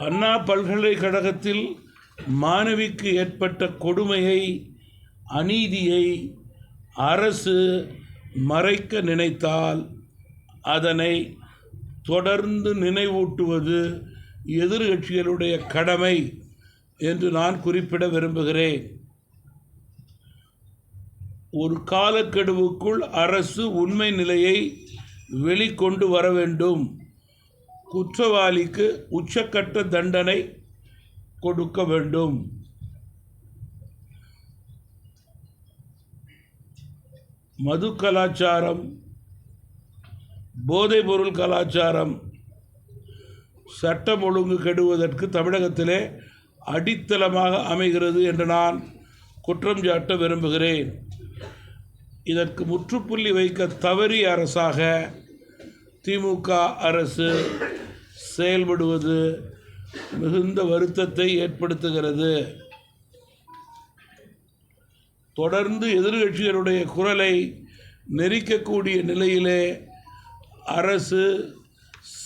அண்ணா பல்கலைக்கழகத்தில் மாணவிக்கு ஏற்பட்ட கொடுமையை அநீதியை அரசு மறைக்க நினைத்தால் அதனை தொடர்ந்து நினைவூட்டுவது எதிர்கட்சிகளுடைய கடமை என்று நான் குறிப்பிட விரும்புகிறேன். ஒரு காலக்கெடுவுக்குள் அரசு உண்மை நிலையை வெளிக்கொண்டு வர வேண்டும். குற்றவாளிக்கு உச்சக்கட்ட தண்டனை கொடுக்க வேண்டும். மது கலாச்சாரம் போதைப்பொருள் கலாச்சாரம் சட்டம் ஒழுங்கு கெடுவதற்கு தமிழகத்திலே அடித்தளமாக அமைகிறது என்று நான் குற்றம் சாட்ட விரும்புகிறேன். இதற்கு முற்றுப்புள்ளி வைக்க தவறிய அரசாக திமுக அரசு செயல்படுவது மிகுந்த வருத்தத்தை ஏற்படுத்துகிறது. தொடர்ந்து எதிர்கட்சிகளுடைய குரலை நெரிக்கக்கூடிய நிலையிலே அரசு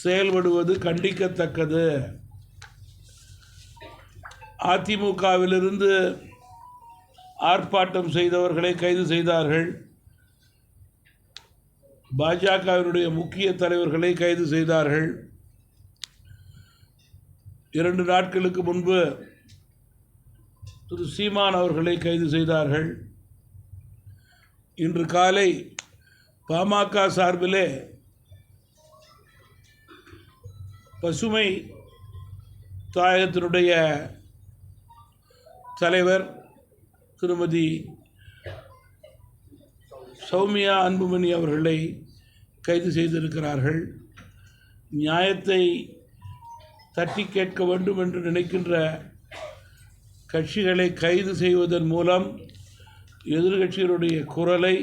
செயல்படுவது கண்டிக்கத்தக்கது. அதிமுகவிலிருந்து ஆர்ப்பாட்டம் செய்தவர்களை கைது செய்தார்கள். பாஜகவினுடைய முக்கிய தலைவர்களை கைது செய்தார்கள். இரண்டு நாட்களுக்கு முன்பு திரு சீமான் அவர்களை கைது செய்தார்கள். இன்று காலை பாமக சார்பிலே பசுமை தாயகத்தினுடைய தலைவர் திருமதி சௌமியா அன்புமணி அவர்களை கைது செய்திருக்கிறார்கள். நியாயத்தை தட்டி கேட்க வேண்டும் என்று நினைக்கின்ற கட்சிகளை கைது செய்வதன் மூலம் எதிர்கட்சிகளுடைய குரலை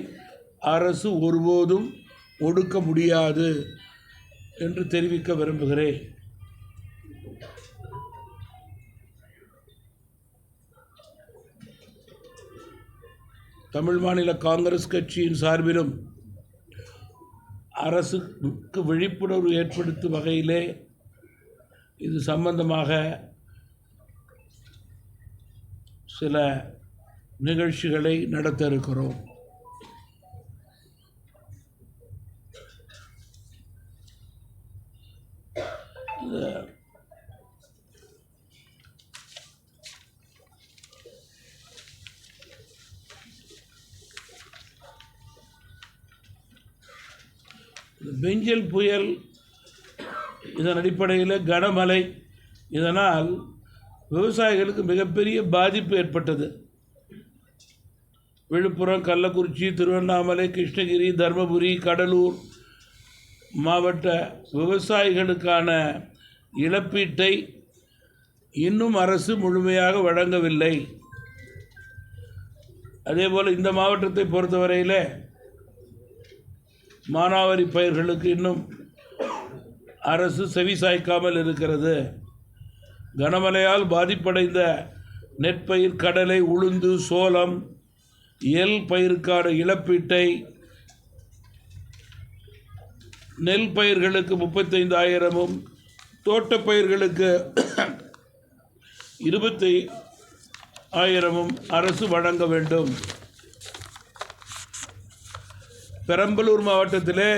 அரசு ஒருபோதும் ஒடுக்க முடியாது என்று தெரிவிக்க விரும்புகிறேன். தமிழ் மாநில காங்கிரஸ் கட்சியின் சார்பிலும் அரசுக்கு விழிப்புணர்வு ஏற்படுத்தும் வகையிலே இது சம்பந்தமாக சில நிகழ்ச்சிகளை நடத்த இருக்கிறோம் இந்த பெஞ்சல் புயல் இதன் அடிப்படையில் கனமழை. இதனால் விவசாயிகளுக்கு மிகப்பெரிய பாதிப்பு ஏற்பட்டது. விழுப்புரம் கள்ளக்குறிச்சி திருவண்ணாமலை கிருஷ்ணகிரி தருமபுரி கடலூர் மாவட்ட விவசாயிகளுக்கான இழப்பீட்டை இன்னும் அரசு முழுமையாக வழங்கவில்லை. அதேபோல் இந்த மாவட்டத்தை பொறுத்தவரையில் மானாவாரி பயிர்களுக்கு இன்னும் அரசு செவி சாய்க்காமல் இருக்கிறது. கனமழையால் பாதிப்படைந்த நெற்பயிர் கடலை உளுந்து சோளம் எல் பயிருக்கான இழப்பீட்டை நெல் பயிர்களுக்கு முப்பத்தைந்தாயிரமும் தோட்டப்பயிர்களுக்கு இருபத்தி ஆயிரமும் அரசு வழங்க வேண்டும். பெரம்பலூர் மாவட்டத்திலே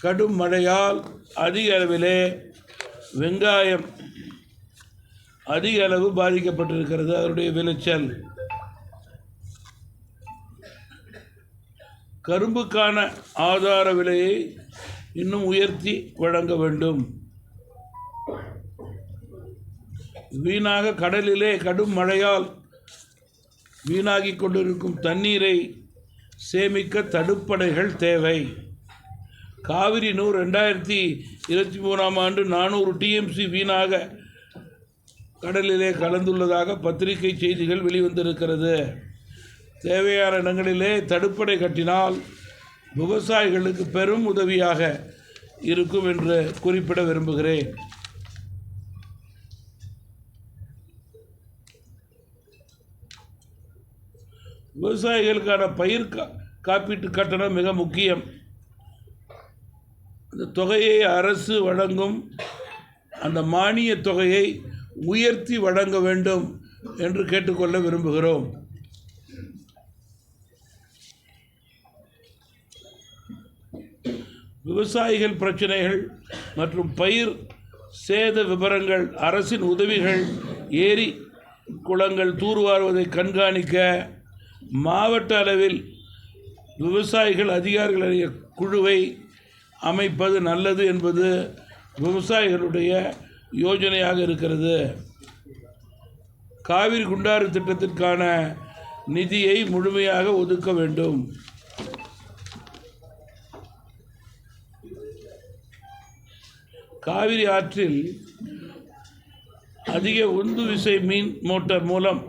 கடும் மழையால் அதிக அளவிலே வெங்காயம் அதிக அளவு பாதிக்கப்பட்டிருக்கிறது. அதனுடைய விளைச்சல். கரும்புக்கான ஆதார விலையை இன்னும் உயர்த்தி வழங்க வேண்டும். வீணாக கடலிலே கடும் மழையால் வீணாகி கொண்டிருக்கும் தண்ணீரை சேமிக்க தடுப்பணைகள் தேவை. காவிரி நூறு ரெண்டாயிரத்தி இருபத்தி மூணாம் ஆண்டு நானூறு டிஎம்சி வீணாக கடலிலே கலந்துள்ளதாக பத்திரிகை செய்திகள் வெளிவந்திருக்கிறது. தேவையான இடங்களிலே தடுப்பணை கட்டினால் விவசாயிகளுக்கு பெரும் உதவியாக இருக்கும் என்று குறிப்பிட விரும்புகிறேன். விவசாயிகளுக்கான பயிர் கா காப்பீட்டு கட்டணம் மிக முக்கியம். அந்த தொகையை அரசு வழங்கும் அந்த மானியத் தொகையை உயர்த்தி வழங்க வேண்டும் என்று கேட்டுக்கொள்ள விரும்புகிறோம். விவசாயிகள் பிரச்சனைகள் மற்றும் பயிர் சேத விவரங்கள் அரசின் உதவிகள் ஏரி குளங்கள் தூர்வாருவதை கண்காணிக்க மாவட்ட அளவில் விவசாயிகள் அதிகாரிகள் குழுவை அமைப்பது நல்லது என்பது விவசாயிகளுடைய யோஜனையாக இருக்கிறது. காவிரி குண்டாறு திட்டத்திற்கான நிதியை முழுமையாக ஒதுக்க வேண்டும். காவிரி ஆற்றில் அதிக உந்து விசை மீன் மோட்டார் மூலம்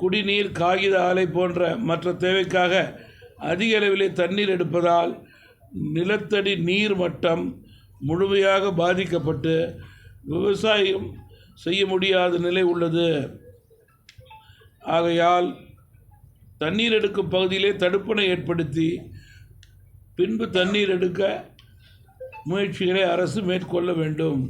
குடிநீர் காகித ஆலை போன்ற மற்ற தேவைக்காக அதிக அளவிலே தண்ணீர் எடுப்பதால் நிலத்தடி நீர் மட்டம் முழுமையாக பாதிக்கப்பட்டு விவசாயம் செய்ய முடியாத நிலை உள்ளது. ஆகையால் தண்ணீர் எடுக்கும் பகுதியிலே தடுப்பணை ஏற்படுத்தி பின்பு தண்ணீர் எடுக்க முயற்சிகளை அரசு மேற்கொள்ள வேண்டும்.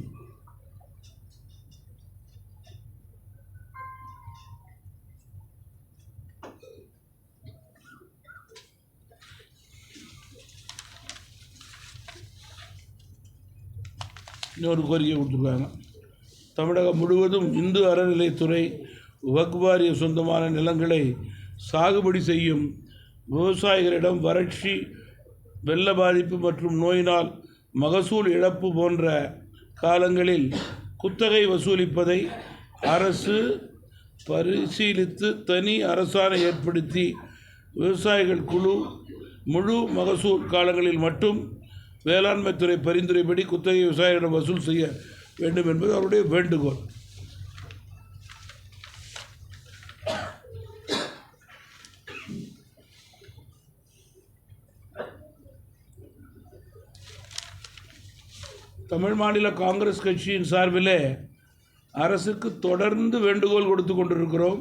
இன்னொரு கோரிக்கை கொடுத்துருக்காங்க. தமிழகம் முழுவதும் இந்து அறநிலைத்துறை வக்வாரிய சொந்தமான நிலங்களை சாகுபடி செய்யும் விவசாயிகளிடம் வறட்சி வெள்ள பாதிப்பு மற்றும் நோயினால் மகசூல் இழப்பு போன்ற காலங்களில் குத்தகை வசூலிப்பதை அரசு பரிசீலித்து தனி அரசாணை ஏற்படுத்தி விவசாயிகள் குழு முழு மகசூல் காலங்களில் மட்டும் வேளாண்மைத்துறை பரிந்துரைப்படி குத்தகை விவசாயிகளிடம் வசூல் செய்ய வேண்டும் என்பது அவருடைய வேண்டுகோள். தமிழ் மாநில காங்கிரஸ் கட்சியின் சார்பிலே அரசுக்கு தொடர்ந்து வேண்டுகோள் கொடுத்து கொண்டிருக்கிறோம்.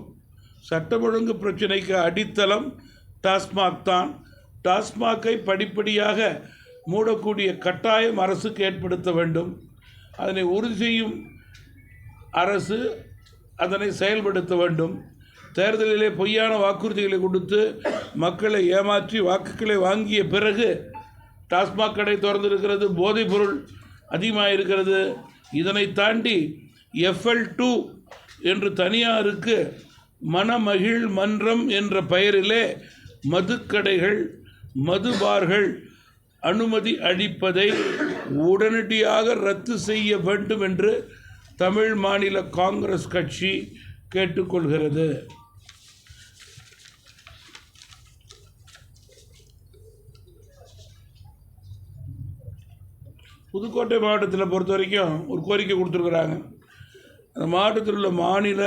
சட்டம் ஒழுங்கு பிரச்சினைக்கு அடித்தளம் டாஸ்மாக் தான். டாஸ்மாகை படிப்படியாக மூடக்கூடிய கட்டாயம் அரசுக்கு ஏற்படுத்த வேண்டும். அதனை உறுதி செய்யும் அரசு அதனை செயல்படுத்த வேண்டும். தேர்தலிலே பொய்யான வாக்குறுதிகளை கொடுத்து மக்களை ஏமாற்றி வாக்குகளை வாங்கிய பிறகு டாஸ்மாக் கடை திறந்திருக்கிறது போதைப் பொருள் அதிகமாக இருக்கிறது இதனை தாண்டி எஃப்எல் டூ என்று தனியாருக்கு மணமகிழ் மன்றம் என்ற பெயரிலே மதுக்கடைகள் மதுபார்கள் அனுமதி அளிப்பதை உடனடியாக ரத்து செய்ய வேண்டும் என்று தமிழ் மாநில காங்கிரஸ் கட்சி கேட்டுக்கொள்கிறது. புதுக்கோட்டை மாவட்டத்தில் பொறுத்த வரைக்கும் ஒரு கோரிக்கை கொடுத்துருக்குறாங்க. அந்த மாவட்டத்தில் உள்ள மாநில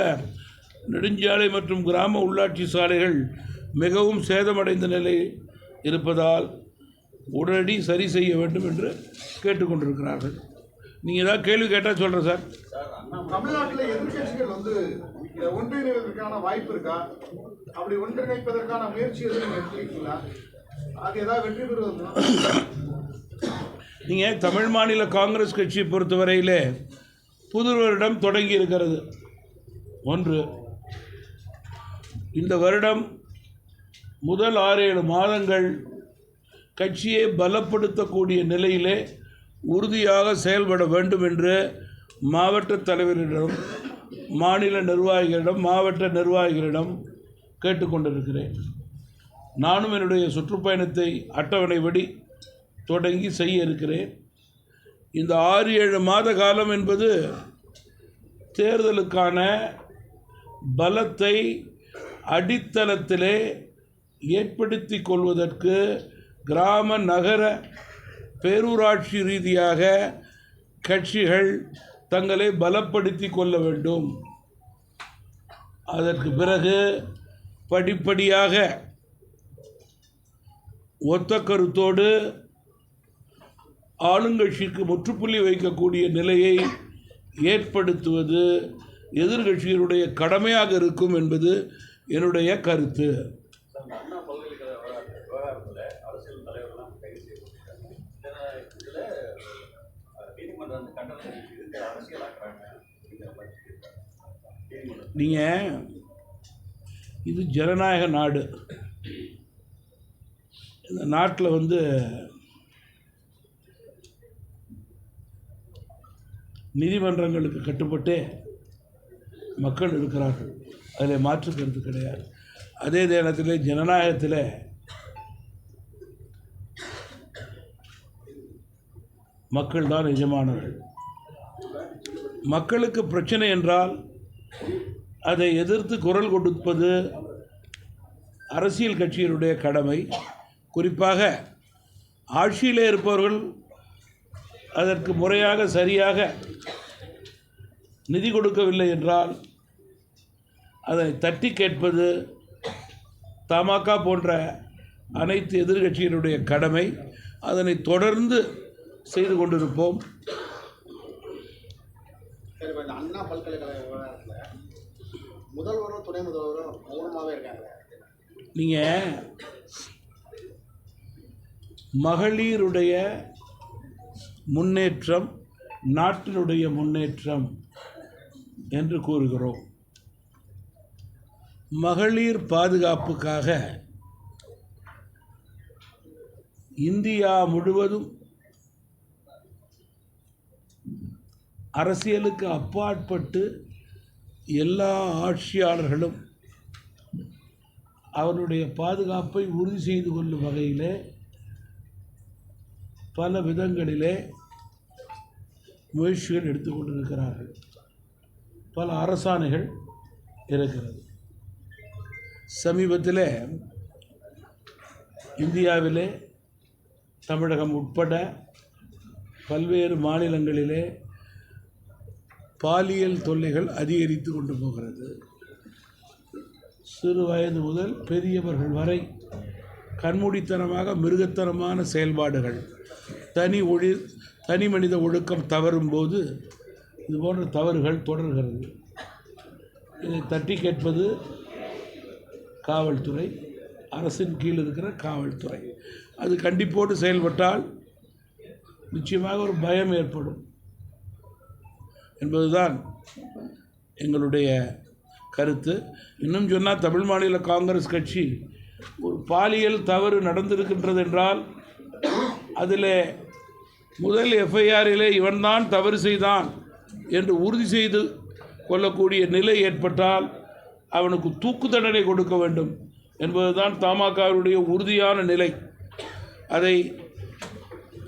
நெடுஞ்சாலை மற்றும் கிராம உள்ளாட்சி சாலைகள் மிகவும் சேதமடைந்த நிலை இருப்பதால் உடனடி சரி செய்ய வேண்டும் என்று கேட்டுக்கொண்டிருக்கிறார்கள். நீங்கள் ஏதாவது கேள்வி கேட்டால் சொல்கிறேன் சார். தமிழ்நாட்டில் வந்து ஒன்றிணைவதற்கான வாய்ப்பு இருக்கா? அப்படி ஒன்றிணைப்பதற்கான முயற்சி எதுவும் எடுத்திருக்கீங்களா? அது ஏதாவது வெற்றி பெறுவதுன்னா நீங்கள் தமிழ் மாநில காங்கிரஸ் கட்சியை பொறுத்தவரையிலே புது வருடம் தொடங்கி இருக்கிறது. ஒன்று இந்த வருடம் முதல் ஆறு ஏழு மாதங்கள் கட்சியை பலப்படுத்தக்கூடிய நிலையிலே உறுதியாக செயல்பட வேண்டும் என்று மாவட்ட தலைவரிடம் மாநில நிர்வாகிகளிடம் மாவட்ட நிர்வாகிகளிடம் கேட்டுக்கொண்டிருக்கிறேன் நானும் என்னுடைய சுற்றுப்பயணத்தை அட்டவணைப்படி தொடங்கி செய்ய இருக்கிறேன். இந்த ஆறு ஏழு மாத காலம் என்பது தேர்தலுக்கான பலத்தை அடித்தளத்திலே ஏற்படுத்தி கொள்வதற்கு கிராம நகர பேரூராட்சி ரீதியாக கட்சிகள் தங்களை பலப்படுத்தி கொள்ள வேண்டும். அதற்கு பிறகு படிப்படியாக ஒத்த கருத்தோடு ஆளுங்கட்சிக்கு முற்றுப்புள்ளி வைக்கக்கூடிய நிலையை ஏற்படுத்துவது எதிர்கட்சிகளுடைய கடமையாக இருக்கும் என்பது என்னுடைய கருத்து அண்ணா பல்கலைக்கழக விவகார- விவகாரத்துல அரசியல் தலைவர்கள்லாம் கைது செய்யப்பட்டிருக்காங்க இதில் நீதிமன்ற அது அந்த கண்டனத்தை அரசியலாக்குறாங்க அப்படிங்கிற மாதிரி நீங்கள் இது ஜனநாயக நாடு. இந்த நாட்டில் வந்து நீதிமன்றங்களுக்கு கட்டுப்பட்டு மக்கள் இருக்கிறார்கள். அதில் மாற்று கருத்து கிடையாது. அதே நேரத்தில் ஜனநாயகத்தில் மக்கள் தான் எஜமானர்கள் மக்களுக்கு பிரச்சனை என்றால் அதை எதிர்த்து குரல் கொடுப்பது அரசியல் கட்சியினுடைய கடமை. குறிப்பாக ஆட்சியிலே இருப்பவர்கள் அதற்கு முறையாக சரியாக நிதி கொடுக்கவில்லை என்றால் அதை தட்டி கேட்பது தமாக போன்ற அனைத்து எதிர்கட்சியினுடைய கடமை. அதனை தொடர்ந்து செய்து கொண்டிருப்போம். அண்ணா பல்கலைக்கழக விவகாரத்தில் முதல்வரும் துணை முதல்வரும் மௌனமாகவே இருக்காங்க. நீங்கள் மகளிருடைய முன்னேற்றம் நாட்டினுடைய முன்னேற்றம் என்று கூறுகிறோம். மகளிர் பாதுகாப்புக்காக இந்தியா முழுவதும் அரசியலுக்கு அப்பாற்பட்டு எல்லா ஆட்சியாளர்களும் அவருடைய பாதுகாப்பை உறுதி செய்து கொள்ளும் வகையிலே பல விதங்களிலே முயற்சிகள் எடுத்துக்கொண்டிருக்கிறார்கள் பல அரசாணைகள் இருக்கிறது. சமீபத்தில் இந்தியாவிலே தமிழகம் உட்பட பல்வேறு மாநிலங்களிலே பாலியல் தொல்லைகள் அதிகரித்து கொண்டு போகிறது. சிறு வயது முதல் பெரியவர்கள் வரை கண்மூடித்தனமாக மிருகத்தனமான செயல்பாடுகள். தனி ஒழி தனி மனித ஒழுக்கம் தவறும்போது இது போன்ற தவறுகள் தொடர்கிறது. இதை தட்டி கேட்பது காவல்துறை அரசின் கீழ் இருக்கிற காவல்துறை. அது கண்டிப்போடு செயல்பட்டால் நிச்சயமாக ஒரு பயம் ஏற்படும். என்பதுதான் எங்களுடைய கருத்து. இன்னும் சொன்னால் தமிழ் மாநில காங்கிரஸ் கட்சி ஒரு பாலியல் தவறு நடந்திருக்கின்றது என்றால் அதில் முதல் எஃப்ஐஆரிலே இவன்தான் தவறு செய்தான் என்று உறுதி செய்து கொள்ளக்கூடிய நிலை ஏற்பட்டால் அவனுக்கு தூக்கு தண்டனை கொடுக்க வேண்டும் என்பதுதான் தமாகவுடைய உறுதியான நிலை. அதை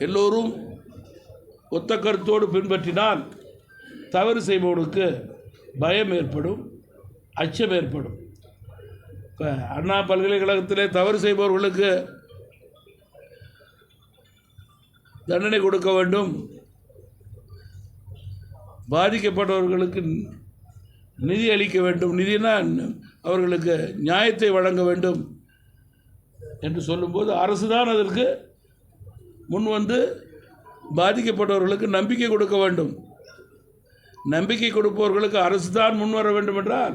எல்லோரும் ஒத்த கருத்தோடு பின்பற்றினால் தவறு செய்பவனுக்கு பயம் ஏற்படும் அச்சம் ஏற்படும். இப்போ அண்ணா பல்கலைக்கழகத்திலே தவறு செய்பவர்களுக்கு தண்டனை கொடுக்க வேண்டும். பாதிக்கப்பட்டவர்களுக்கு நிதி அளிக்க வேண்டும். நிதினா அவர்களுக்கு நியாயத்தை வழங்க வேண்டும் என்று சொல்லும்போது அரசு தான் அதற்கு முன் வந்து பாதிக்கப்பட்டவர்களுக்கு நம்பிக்கை கொடுக்க வேண்டும். நம்பிக்கை கொடுப்பவர்களுக்கு அரசு தான் முன் வர வேண்டும் என்றால்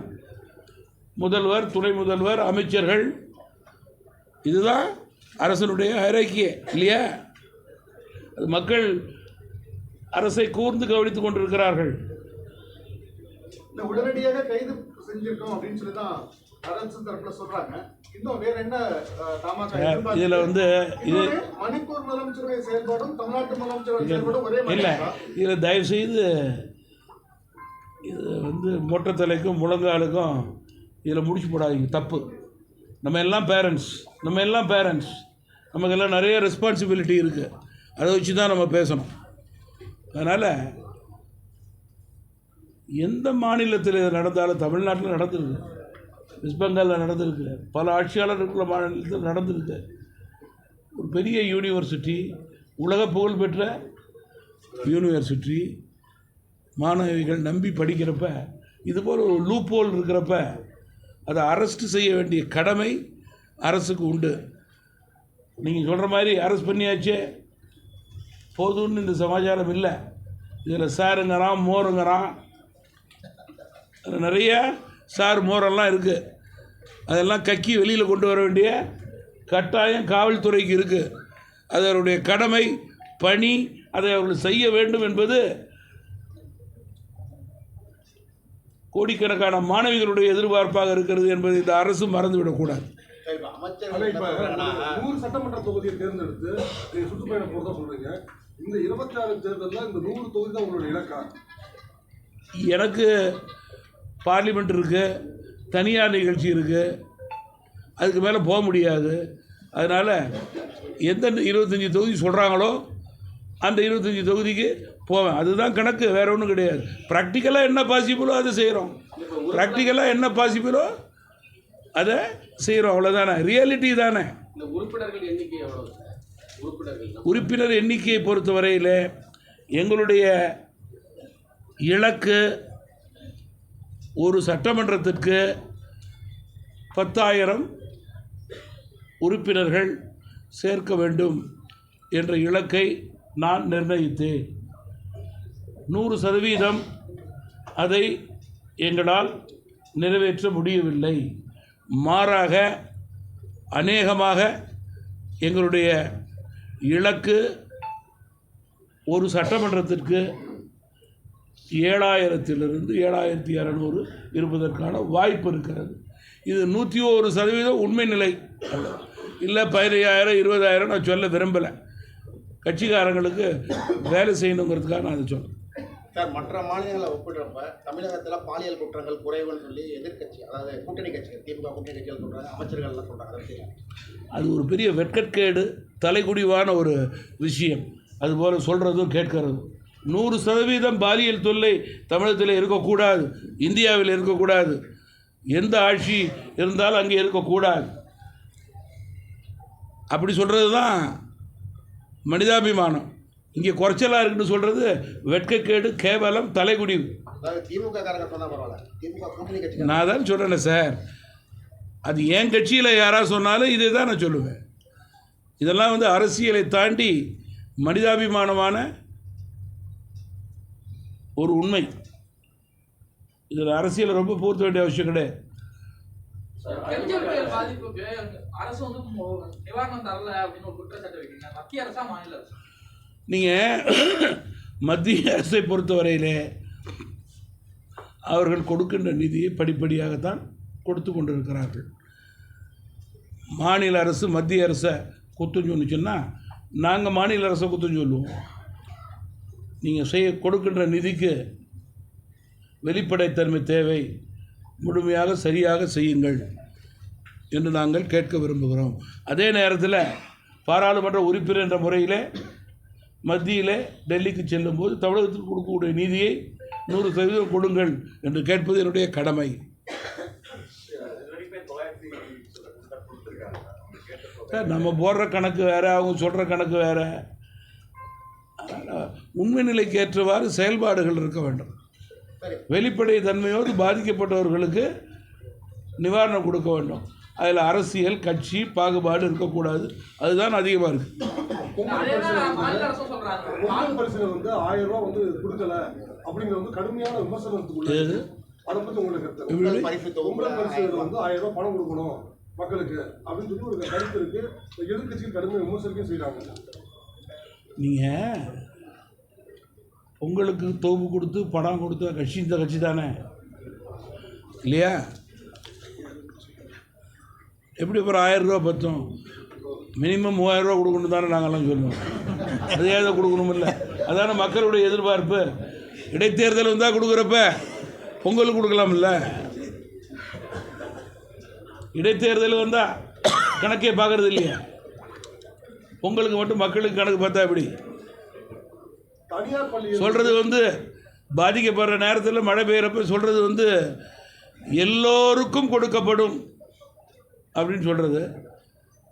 முதல்வர் துணை முதல்வர் அமைச்சர்கள் இதுதான் அரசனுடைய ஹைராக்கிய இல்லையா அது மக்கள் அரசை கூர்ந்து கவனித்துக் கொண்டிருக்கிறார்கள் உடனடியாக கைது செஞ்சிருக்கோம் அப்படின்னு சொல்லி தான் அரசு தரப்புல சொல்றாங்க இன்னும் வேற என்ன தமாக? இதில் வந்து இது மணிப்பூர் முதலமைச்சருடைய செயல்பாடும் தமிழ்நாட்டு முதலமைச்சருடைய செயல்பாடும் ஒரே இல்லை? இதில் தயவுசெய்து இது வந்து மொட்டைத்தலைக்கும் முழங்காலுக்கும் இதில் முடிச்சு போடாதீங்க தப்பு. நம்ம எல்லாம் பேரண்ட்ஸ் நம்ம எல்லாம் பேரண்ட்ஸ் நமக்கெல்லாம் நிறைய ரெஸ்பான்சிபிலிட்டி இருக்குது அதை வச்சு தான் நம்ம பேசணும். அதனால் எந்த மாநிலத்தில் இது நடந்தாலும் தமிழ்நாட்டில் நடந்திருக்கு. வெஸ்ட் பெங்காலில் நடந்திருக்கு. பல ஆட்சியாளர் இருக்கிற மாநிலத்தில் நடந்திருக்கு. ஒரு பெரிய யூனிவர்சிட்டி உலக புகழ்பெற்ற யூனிவர்சிட்டி மாணவிகள் நம்பி படிக்கிறப்ப இதுபோல் ஒரு லூப்போல் இருக்கிறப்ப அதை அரெஸ்ட் செய்ய வேண்டிய கடமை அரசுக்கு உண்டு. நீங்கள் சொல்கிற மாதிரி அரெஸ்ட் பண்ணியாச்சே? போதும்னு இந்த சமாச்சாரம் இல்லை. இதில் சாருங்கிறான் மோருங்கிறான் நிறைய சார் மோரெல்லாம் இருக்குது அதெல்லாம் கக்கி வெளியில் கொண்டு வர வேண்டிய கட்டாயம் காவல்துறைக்கு இருக்குது அதனுடைய கடமை பணி அதை அவர்கள் செய்ய வேண்டும் என்பது கோடிக்கணக்கான மாணவிகளுடைய எதிர்பார்ப்பாக இருக்கிறது என்பதை இந்த அரசு மறந்துவிடக்கூடாது. நூறு சட்டமன்ற தொகுதியை தேர்ந்தெடுத்து நீங்க சுற்றுப்பயணம் போறதா சொல்றீங்க. இந்த இருபத்தி ஆறு தேர்தலில் இந்த நூறு தொகுதி தான் உங்களுடைய இலக்கா? எனக்கு பார்லிமெண்ட் இருக்குது தனியார் நிகழ்ச்சி இருக்குது அதுக்கு மேலே போக முடியாது. அதனால் எந்த இருபத்தஞ்சி தொகுதி சொல்கிறாங்களோ அந்த இருபத்தஞ்சி தொகுதிக்கு போவேன். அதுதான் கணக்கு வேற ஒன்றும் கிடையாது. ப்ராக்டிக்கலாக என்ன பாசிபிளோ அதை செய்கிறோம் ப்ராக்டிக்கலாக என்ன பாசிபிளோ அதை செய்கிறோம் அவ்வளோதானே ரியாலிட்டி தானே. உறுப்பினர் எண்ணிக்கையை பொறுத்தவரையில் எங்களுடைய இலக்கு ஒரு சட்டமன்றத்திற்கு பத்தாயிரம் உறுப்பினர்கள் சேர்க்க வேண்டும் என்ற இலக்கை நான் நிர்ணயித்தேன். நூறு சதவீதம் அதை எங்களால் நிறைவேற்ற முடியவில்லை. மாறாக அநேகமாக எங்களுடைய இலக்கு ஒரு சட்டமன்றத்திற்கு ஏழாயிரத்திலிருந்து ஏழாயிரத்தி இரநூறு இருப்பதற்கான வாய்ப்பு இருக்கிறது. இது நூற்றி ஒரு சதவீதம் உண்மை நிலை இல்லை பதினையாயிரம் இருபதாயிரம் நான் சொல்ல விரும்பலை. கட்சிக்காரங்களுக்கு வேலை செய்யணுங்கிறதுக்காக நான் அதை சொல்கிறேன் சார் மற்ற மாநிலங்களை ஒப்பிடுறப்ப தமிழகத்துல பாலியல் குற்றங்கள் குறைவுன்னு சொல்லி எதிர்க்கட்சி அதாவது கூட்டணி கட்சிகள் திமுக கூட்டணி கட்சிகள் சொல்றாங்க அமைச்சர்கள் எல்லாம் சொல்றாங்க அதை ஒரு பெரிய வெட்கக்கேடு தலைகுடிவான ஒரு விஷயம். அதுபோல் சொல்கிறதும் கேட்கறதும். நூறு சதவீதம் பாலியல் தொல்லை தமிழகத்தில் இருக்கக்கூடாது இந்தியாவில் இருக்கக்கூடாது. எந்த ஆட்சி இருந்தாலும் அங்கே இருக்கக்கூடாது. அப்படி சொல்கிறது தான் மனிதாபிமானம். இங்கே குறைச்சலாக இருக்குன்னு சொல்கிறது வெட்கக்கேடு கேவலம் தலைகுடிவு நான் தான் சொல்கிறேனே சார். அது என் கட்சியில் யாராவது சொன்னாலும் இதை தான் நான் சொல்லுவேன். இதெல்லாம் வந்து அரசியலை தாண்டி மனிதாபிமானமான ஒரு உண்மை. இதில் அரசியலை ரொம்ப பூர்த்த வேண்டிய அவசியம் கிடையாது. கெஞ்சல் புயல் பாதிப்புக்கு அரசு வந்து மொ- நிவாரணம் தரல அப்படின்னு ஒரு குற்றச்சாட்டு வைக்கிறீங்க. மத்திய அரசா மாநில அரசா நீங்கள் மத்திய அரசை பொறுத்தவரையிலே அவர்கள் கொடுக்கின்ற நிதியை படிப்படியாகத்தான் கொடுத்து கொண்டிருக்கிறார்கள். மாநில அரசு மத்திய அரசை குத்தம் சொன்னுச்சுன்னா நாங்கள் மாநில அரசை குத்தம் சொல்லுவோம். நீங்கள் செய்ய கொடுக்கின்ற நிதிக்கு வெளிப்படைத்தன்மை தேவை. முழுமையாக சரியாக செய்யுங்கள் என்று நாங்கள் கேட்க விரும்புகிறோம். அதே நேரத்தில் பாராளுமன்ற உறுப்பினர் என்ற முறையிலே மத்தியிலே டெல்லிக்கு செல்லும்போது தமிழகத்துக்கு கொடுக்கக்கூடிய நீதியை நூறு சதவீதம் கொடுங்கள் என்று கேட்பது என்னுடைய கடமை. சார் நம்ம போடுற கணக்கு வேறு அவங்க சொல்கிற கணக்கு வேறு. உண்மை நிலைக்கு ஏற்றவாறு செயல்பாடுகள் இருக்க வேண்டும். வெளிப்படை தன்மையோடு பாதிக்கப்பட்டவர்களுக்கு நிவாரணம் கொடுக்க வேண்டும். அதில் அரசியல் கட்சி பாகுபாடு இருக்கக்கூடாது. அதுதான் அதிகமாக இருக்கு. நீங்கள் உங்களுக்கு தொகுப்பு கொடுத்து பணம் கொடுத்த கட்சி இந்த கட்சி தானே? இல்லையா? எப்படி அப்புறம் ஆயிரம் ரூபா பத்தும்? மினிமம் மூவாயிரம் ரூபா கொடுக்கணும் தானே நாங்கள்லாம் சொல்லுவோம் அதே தான் கொடுக்கணும் இல்லை அதான மக்களுடைய எதிர்பார்ப்பு. இடைத்தேர்தல் வந்தால் கொடுக்குறப்ப பொங்கல் கொடுக்கலாம்ல? இடைத்தேர்தல் வந்தால் கணக்கே பார்க்குறது இல்லையா. பொங்கலுக்கு மட்டும் மக்களுக்கு கணக்கு பார்த்தா எப்படி? சொல்கிறது வந்து பாதிக்கப்படுற நேரத்தில் மழை பெய்கிறப்ப சொல்கிறது வந்து எல்லோருக்கும் கொடுக்கப்படும் அப்படின்னு சொல்கிறது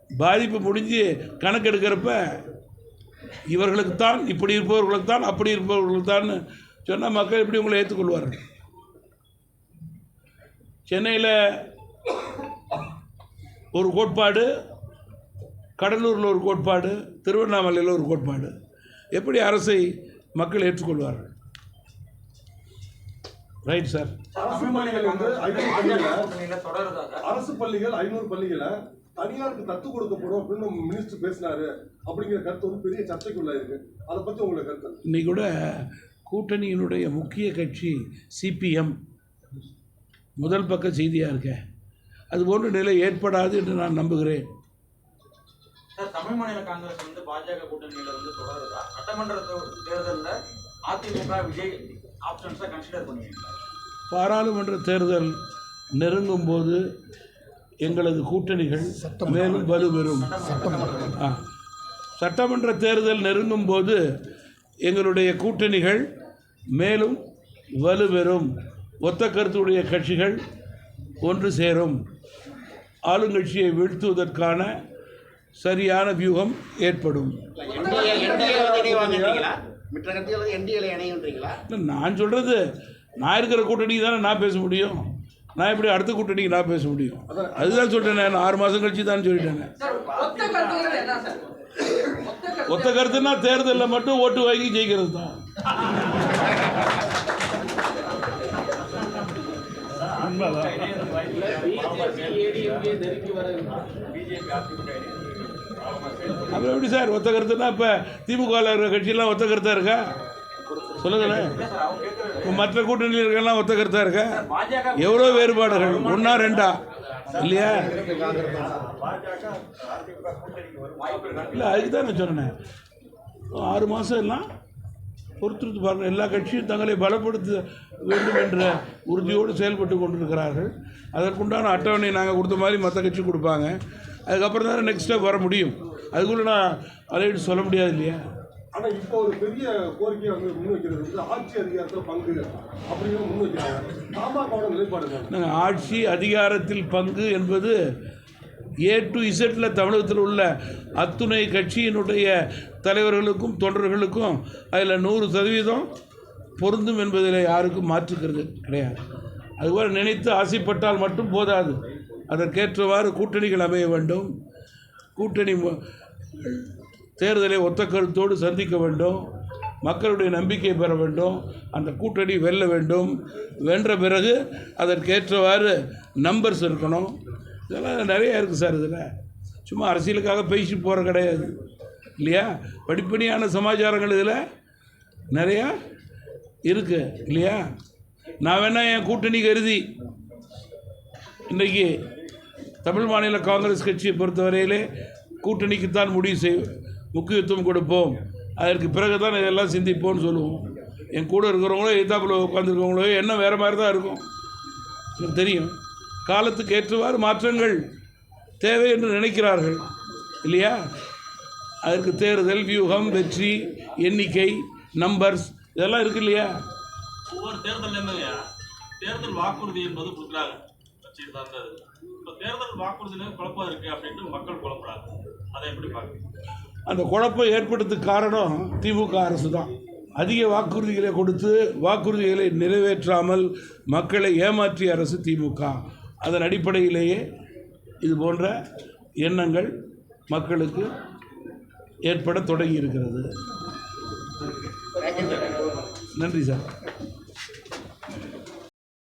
பாதிப்பு முடிஞ்சு கணக்கெடுக்கிறப்ப இவர்களுக்கு தான் இப்படி இருப்பவர்களுக்கு தான் அப்படி இருப்பவர்களுக்கு தான் சொன்னால் மக்கள் எப்படி உங்களை ஏற்றுக்கொள்வார்கள் சென்னையில் ஒரு கோட்பாடு கடலூரில் ஒரு கோட்பாடு திருவண்ணாமலையில் ஒரு கோட்பாடு. எப்படி அரசை மக்கள் ஏற்றுக்கொள்வார்கள். ரைட் சார் அரசு பள்ளிகள் வந்து அரசு பள்ளிகள் ஐநூறு பள்ளிகளை தனியாருக்கு தத்து கொடுக்க போறோம் அப்படின்னு மினிஸ்டர் பேசினாரு. அப்படிங்கிற கருத்து வந்து பெரிய சர்ச்சைக்குள்ள இருக்கு. அதை பத்தி உங்களை கருத்து? இன்னைக்கு கூட கூட்டணியினுடைய முக்கிய கட்சி சிபிஎம் முதல் பக்க செய்தியாக இருக்க. அது போன்ற நிலை ஏற்படாது என்று நான் நம்புகிறேன். சார் தமிழ் மாநில காங்கிரஸ் வந்து பாஜக கூட்டணியில வந்து தொடருதா? சட்டமன்ற தேர்தல்ல அதிமுக விஜய் ஆப்ஷன்ஸை கன்சிடர் பண்ணுவீங்களா பாராளுமன்ற தேர்தல் நெருங்கும் போது எங்களது கூட்டணிகள் மேலும் வலுப்பெறும். சட்டமன்ற. தேர்தல் நெருங்கும் போது எங்களுடைய கூட்டணிகள் மேலும் வலுப்பெறும் ஒத்த கருத்துடைய கட்சிகள் ஒன்று சேரும். ஆளுங்கட்சியை வீழ்த்துவதற்கான சரியான வியூகம் ஏற்படும். நான் சொல்கிறது நான் இருக்கிற கூட்டணிக்கு தானே நான் பேச முடியும். நான் எப்படி அடுத்த கூட்டணிக்கு நான் பேச முடியும்? அதுதான் சொல்லிட்டேன் நான் ஆறு மாதம் கழிச்சு தான் சொல்லிட்டேன். ஒத்த கருத்துன்னா தேர்தலில் மட்டும் ஓட்டு வாங்கி ஜெயிக்கிறது தான். பிஜேபி அப்புறம் எப்படி சார்? ஒத்த கருத்துனா இப்போ திமுகவில் இருக்கிற கட்சியெல்லாம் ஒத்த கருத்தாக இருக்கா? சொல்லுங்களேன். இப்போ மற்ற கூட்டணியில் இருக்கலாம் ஒத்த கருத்தாக இருக்கா? எவ்வளோ வேறுபாடுகள்? ஒன்றா ரெண்டா? இல்லையா? இல்லை அதுக்கு தான் நான் சொன்னேன். ஆறு மாதம் எல்லாம் பொறுத்திருந்து பாருங்க. எல்லா கட்சியும் தங்களை பலப்படுத்த வேண்டும் என்ற உறுதியோடு செயல்பட்டு கொண்டிருக்கிறார்கள். அதற்குண்டான அட்டவணை நாங்கள் கொடுத்த மாதிரி மற்ற கட்சி கொடுப்பாங்க. அதுக்கப்புறம் தானே நெக்ஸ்ட் ஸ்டெப் வர முடியும். அதுக்குள்ளே நான் அலையிட்டு சொல்ல முடியாது இல்லையா? ஆனா இப்போ ஒரு பெரிய கோரிக்கையை வந்து வந்து ஆட்சி அதிகாரத்துல பங்கு. அப்படின்னு முன்வைக்கிறாங்க பாமகவோட நிலைப்பாடு? நாங்கள் ஆட்சி அதிகாரத்தில் பங்கு என்பது ஏ டு இசட்டில் தமிழகத்தில் உள்ள அத்துணை கட்சியினுடைய தலைவர்களுக்கும் தொண்டர்களுக்கும் அதில் நூறு சதவீதம் பொருந்தும் என்பதில் யாருக்கும் மாற்றுக்கிறது கிடையாது. அதுபோல் நினைத்து ஆசைப்பட்டால் மட்டும் போதாது. அதற்கேற்றவாறு கூட்டணிகள் அமைய வேண்டும். கூட்டணி தேர்தலை ஒத்த கருத்தோடு சந்திக்க வேண்டும். மக்களுடைய நம்பிக்கை பெற வேண்டும். அந்த கூட்டணி வெல்ல வேண்டும். வென்ற பிறகு அதற்கேற்றவாறு நம்பர்ஸ் இருக்கணும். இதெல்லாம் நிறைய இருக்குது சார் இதில். சும்மா அரசியலுக்காக பேசிட்டு போகிற கிடையாது. இல்லையா? படிப்படியான சமாச்சாரங்கள் இதில் நிறையா இருக்குது இல்லையா? நான் வேணால் என் கூட்டணி கருதி இன்றைக்கி தமிழ் மாநில காங்கிரஸ் கட்சியை பொறுத்தவரையிலே கூட்டணிக்குத்தான் முடிவு செய் முக்கியத்துவம் கொடுப்போம். அதற்கு பிறகு தான் இதெல்லாம் சிந்திப்போம்னு சொல்லுவோம். என் கூட இருக்கிறவங்களோ எதாப்பில் உட்காந்துருக்கவங்களோ என்ன வேறு மாதிரி தான் இருக்கும். எனக்கு தெரியும். காலத்துக்கு ஏற்றவாறு மாற்றங்கள் தேவை என்று நினைக்கிறார்கள். இல்லையா? அதற்கு தேர்தல் வியூகம் வெற்றி எண்ணிக்கை நம்பர்ஸ் இதெல்லாம் இருக்கு இல்லையா? ஒவ்வொரு தேர்தல்லையுமே தேர்தல் வாக்குறுதி என்பது கொடுக்குறாங்க. தேர்தல் வாக்குறுதியில குழப்பம் இருக்கு அப்படின்ட்டு மக்கள் குழப்புறாங்க. அதை எப்படி பார்க்குறீங்க? அந்த குழப்பம் ஏற்படுறதுக்கு காரணம் திமுக அரசு தான். அதிக வாக்குறுதிகளை கொடுத்து வாக்குறுதிகளை நிறைவேற்றாமல் மக்களை ஏமாற்றிய அரசு திமுக. அதன் அடிப்படையிலேயே இது போன்ற எண்ணங்கள் மக்களுக்கு ஏற்பட தொடங்கி இருக்கிறது. நன்றி சார்.